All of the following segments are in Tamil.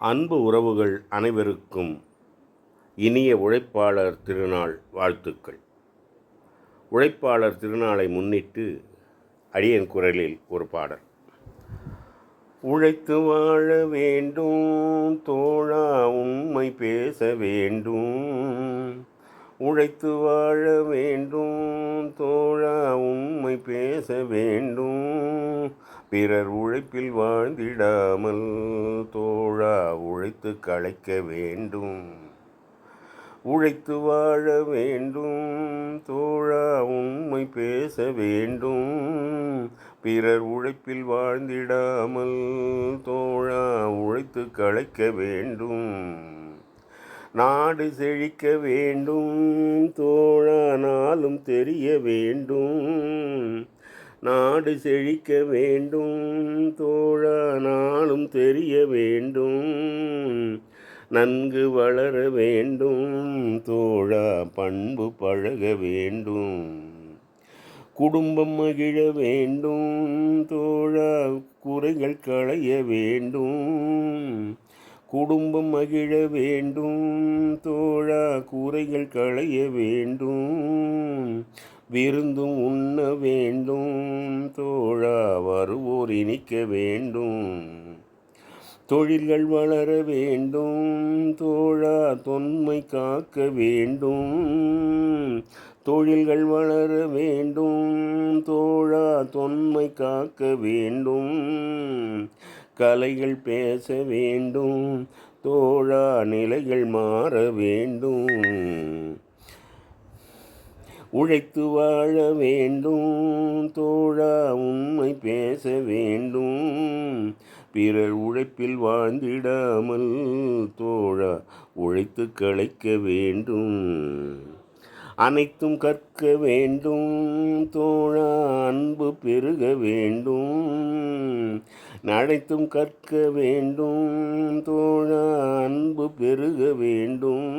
அன்பு உறவுகள் அனைவருக்கும் இனிய உழைப்பாளர் திருநாள் வாழ்த்துக்கள். உழைப்பாளர் திருநாளை முன்னிட்டு அடியன் குரலில் ஒரு பாடல். உழைத்து வாழ வேண்டும் தோழா உண்மை பேச வேண்டும். உழைத்து வாழ வேண்டும் தோழா உண்மை பேச வேண்டும். பிறர் உழைப்பில் வாழ்ந்திடாமல் தோழா உழைத்து களைக்க வேண்டும். உழைத்து வாழ வேண்டும் தோழா உண்மை பேச வேண்டும். பிறர் உழைப்பில் வாழ்ந்திடாமல் தோழா உழைத்து களைக்க வேண்டும். நாடு செழிக்க வேண்டும் தோழானாலும் தெரிய வேண்டும். நாடு செழிக்க வேண்டும் தோழானாலும் தெரிய வேண்டும். நன்கு வளர வேண்டும் தோழா பண்பு பழக வேண்டும். குடும்பம் மகிழ வேண்டும் தோழா குறைகள் களைய வேண்டும். குடும்பம் மகிழ வேண்டும் தோழா கூரைகள் களைய வேண்டும். விருந்தும் உண்ண வேண்டும். தோழா வருவோர் இனிக்க வேண்டும். தொழில்கள் வளர வேண்டும். தோழா தொன்மை காக்க வேண்டும். தொழில்கள் வளர வேண்டும். தோழா தொன்மை காக்க வேண்டும். கலைகள் பேச வேண்டும் தோழா நிலைகள் மாற வேண்டும். உழைத்து வாழ வேண்டும் தோழா உண்மை பேச வேண்டும். பிறர் உழைப்பில் வாழ்ந்திடாமல் தோழா உழைத்து களைக்க வேண்டும். அனைத்தும் கற்க வேண்டும் தோழா அன்பு பெருக வேண்டும். அனைத்தும் கற்க வேண்டும் தோழா அன்பு பெருக வேண்டும்.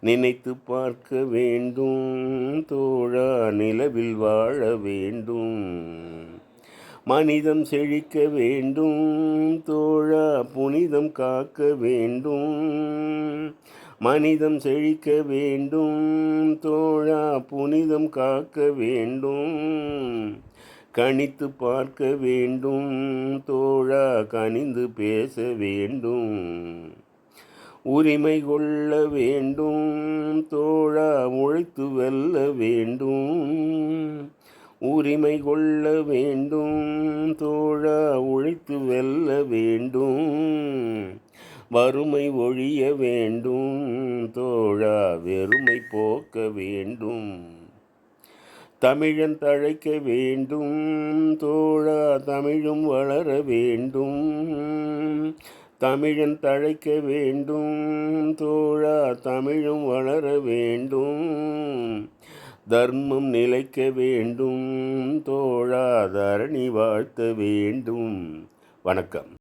நினைத்து பார்க்க வேண்டும் தோழா நிலவில் வாழ வேண்டும். மனிதம் செழிக்க வேண்டும் தோழா புனிதம் காக்க வேண்டும். மனிதம் செழிக்க வேண்டும் தோழா புனிதம் காக்க வேண்டும். கணித்து பார்க்க வேண்டும் தோழா கனிந்து பேச வேண்டும். உரிமை கொள்ள வேண்டும் தோழா உழைத்து வெல்ல வேண்டும். உரிமை கொள்ள வேண்டும் தோழா உழைத்து வெல்ல வேண்டும். வறுமை ஒழிய வேண்டும் தோழா வெறுமை போக்க வேண்டும். தமிழன் தழைக்க வேண்டும் தோழா தமிழும் வளர வேண்டும். தமிழன் தழைக்க வேண்டும் தோழா தமிழும் வளர வேண்டும். தர்மம் நிலைக்க வேண்டும் தோழா தரணி வாழ்த்த வேண்டும். வணக்கம்.